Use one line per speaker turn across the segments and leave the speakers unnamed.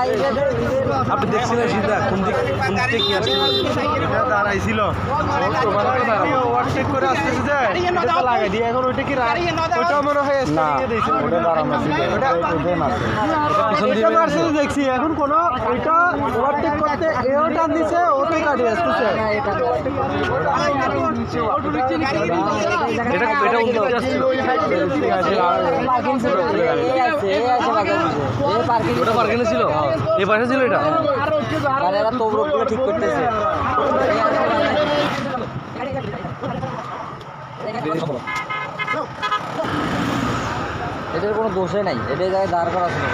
আপনি দেখছিলেন সিদ্ধা কোন দিক কোন দিকে কি আসছে? দাঁড়াইছিল। করে আসতেছে যে লাগাই দিয়ে এখন ওইটা কি রা- ওইটা মনে হয়
না ওটা দাঁড়ানো ছিল। ওটা মারছে।
দেখছি এখন কোন এটা ওভারটেক আসতেছে এটা এটা ওটা ছিল? এই পাশে ছিল এটা?
ঠিক করতেছে। এটার কোনো দোষে নাই। এটা জায়গায় দাঁড় করা ছিল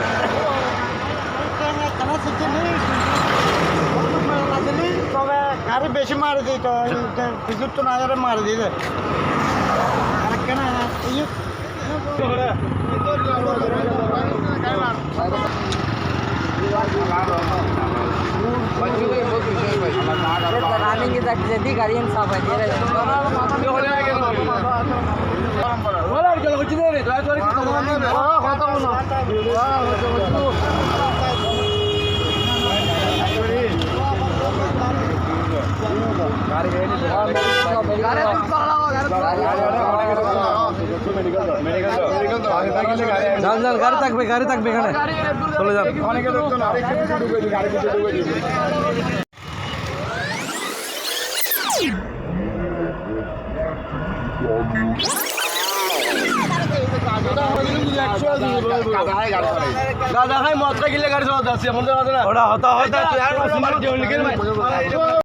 তবে আরে বেশি মারি দিই তো বিদ্যুৎ তো না যারে মারি দিই রে আরে কেন এই
রানিং এ যাচ্ছে দি গাড়ি সাফ আছে
যান যান গাড়ি থাকবে গাড়ি থাকবে এখানে। চলে যান।
অনেকে গাড়ি ঢুকে
দাদা ভাই মদটা গিলে গাড়ি চালাতে আসছি আমাদের ওটা হতা হতা